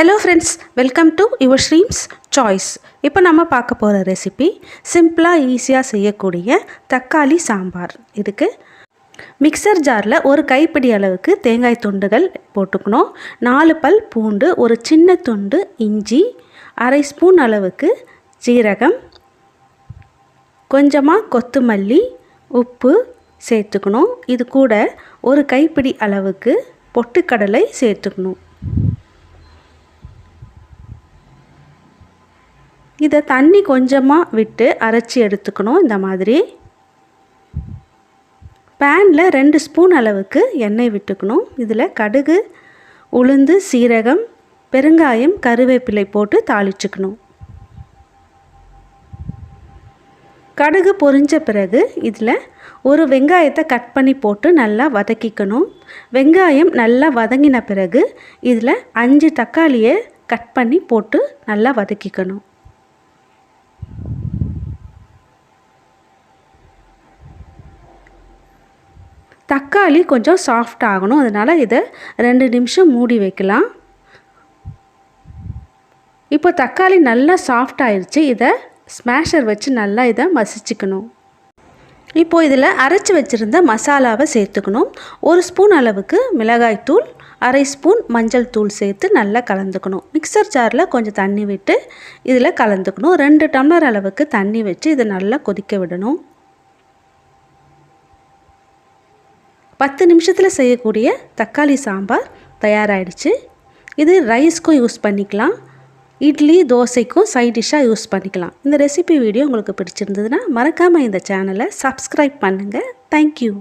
Hello friends welcome to your streams choice இப்போ நம்ம பார்க்க போகிற ரெசிபி சிம்பிளாக ஈஸியாக செய்யக்கூடிய தக்காளி சாம்பார். இதுக்கு மிக்சர் ஜாரில் ஒரு கைப்பிடி அளவுக்கு தேங்காய் துண்டுகள் போட்டுக்கணும். நாலு பல் பூண்டு ஒரு சின்ன துண்டு இஞ்சி அரை ஸ்பூன் அளவுக்கு ஜீரகம் கொஞ்சமாக கொத்துமல்லி உப்பு சேர்த்துக்கணும். இது கூட ஒரு கைப்பிடி அளவுக்கு பொட்டுக்கடலை சேர்த்துக்கணும். இதை தண்ணி கொஞ்சமாக விட்டு அரைச்சி எடுத்துக்கணும் இந்த மாதிரி. பேனில் ரெண்டு ஸ்பூன் அளவுக்கு எண்ணெய் விட்டுக்கணும். இதில் கடுகு உளுந்து சீரகம் பெருங்காயம் கருவேப்பிலை போட்டு தாளிச்சுக்கணும். கடுகு பொரிஞ்ச பிறகு இதில் ஒரு வெங்காயத்தை கட் பண்ணி போட்டு நல்லா வதக்கிக்கணும். வெங்காயம் நல்லா வதங்கின பிறகு இதில் அஞ்சு தக்காளியை கட் பண்ணி போட்டு நல்லா வதக்கிக்கணும். தக்காளி கொஞ்சம் சாஃப்ட் ஆகணும். அதனால் இதை ரெண்டு நிமிஷம் மூடி வைக்கலாம். இப்போ தக்காளி நல்லா சாஃப்ட் ஆயிடுச்சு இதை ஸ்மேஷர் வச்சு நல்லா இதை மசிச்சுக்கணும். இப்போது இதில் அரைச்சி வச்சுருந்த மசாலாவை சேர்த்துக்கணும். ஒரு ஸ்பூன் அளவுக்கு மிளகாய் தூள் அரை ஸ்பூன் மஞ்சள் தூள் சேர்த்து நல்லா கலந்துக்கணும். மிக்சர் ஜாரில் கொஞ்சம் தண்ணி விட்டு இதில் கலந்துக்கணும். ரெண்டு டம்ளர் அளவுக்கு தண்ணி வச்சு இதை நல்லா கொதிக்க விடணும். பத்து நிமிஷத்தில் செய்யக்கூடிய தக்காளி சாம்பார் தயாராகிடுச்சு இது ரைஸ்க்கும் யூஸ் பண்ணிக்கலாம். இட்லி தோசைக்கும் சைட் டிஷ்ஷாக யூஸ் பண்ணிக்கலாம். இந்த ரெசிபி வீடியோ உங்களுக்கு பிடிச்சிருந்ததுன்னா மறக்காமல் இந்த சேனலை சப்ஸ்கிரைப் பண்ணுங்கள் தேங்க்யூ